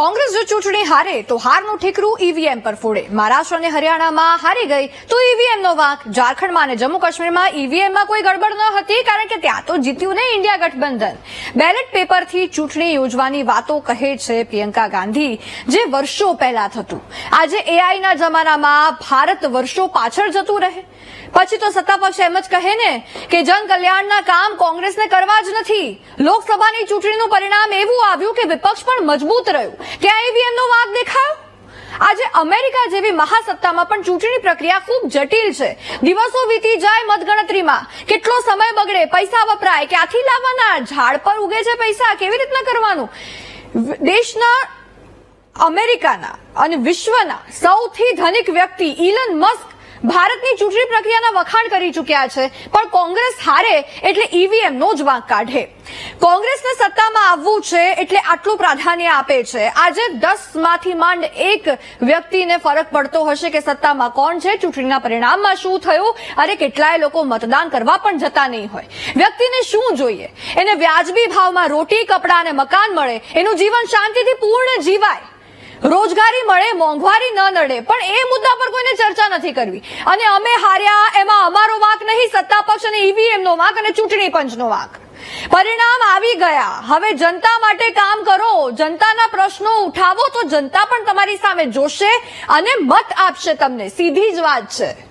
કોંગ્રેસ જો ચૂંટણી હારે, તો હારનું ઠીકરું ઈવીએમ પર ફોડે. મહારાષ્ટ્ર અને હરિયાણામાં હારી ગઈ, તો ઈવીએમનો વાંક. ઝારખંડમાં અને જમ્મુ કાશ્મીરમાં ઈવીએમમાં કોઈ ગડબડ ન હતી, કારણ કે ત્યાં તો જીત્યું ને ઇન્ડિયા ગઠબંધન. બેલેટ પેપરથી ચૂંટણી યોજવાની વાતો કહે છે પ્રિયંકા ગાંધી, જે વર્ષો પહેલા થતું. આજે એઆઈના જમાનામાં ભારત વર્ષો પાછળ જતું રહે. પછી તો સત્તા પક્ષ એમ જ કહે ને કે જન કલ્યાણના કામ કોંગ્રેસને કરવા જ નથી. લોકસભાની ચૂંટણીનું પરિણામ એવું આવ્યું કે વિપક્ષ પણ મજબૂત રહ્યું. ત્યાં ઈવીએમ નો વાંક દેખાયો? આજે અમેરિકા જેવી મહાસત્તામાં પણ ચૂંટણી પ્રક્રિયા ખૂબ જટિલ છે. દિવસો વીતી જાય મતગણતરીમાં. કેટલો સમય બગડે, પૈસા વપરાય, ક્યાંથી લાવવાના? ઝાડ પર ઉગે છે પૈસા, કેવી રીતના કરવાનું? દેશના, અમેરિકાના અને વિશ્વના સૌથી ધનિક વ્યક્તિ ઇલન મસ્ક ભારતની ચૂંટણી પ્રક્રિયાના વખાણ કરી ચૂક્યા છે, પણ કોંગ્રેસ હારે એટલે ઈવીએમ નો જ વાંક કાઢે. કોંગ્રેસને સત્તામાં આવવું છે એટલે આટલું પ્રાધાન્ય આપે છે. આજે દસમાંથી માંડ એક વ્યક્તિને ફરક પડતો હશે કે સત્તામાં કોણ છે, ચૂંટણીના પરિણામમાં શું થયું અને કેટલાય લોકો મતદાન કરવા પણ જતા નહીં હોય. વ્યક્તિને શું જોઈએ? એને વ્યાજબી ભાવમાં રોટી, કપડાં અને મકાન મળે, એનું જીવન શાંતિથી પૂર્ણ જીવાય. રોજગારી મળે, મોંઘવારી ન નડે, પણ એ મુદ્દા પર કોઈને ચર્ચા નથી કરવી. અને અમે હાર્યા, એમાં અમારો વાંક નહીં, સત્તા પક્ષ અને ઈવીએમ નો વાંક અને ચૂંટણી પંચનો વાંક. પરિણામ આવી ગયા. હવે જનતા માટે કામ કરો. જનતાના પ્રશ્નો ઉઠાવો તો જનતા પણ તમારી સામે જોશે અને મત આપશે તમને. સીધી જ વાત છે.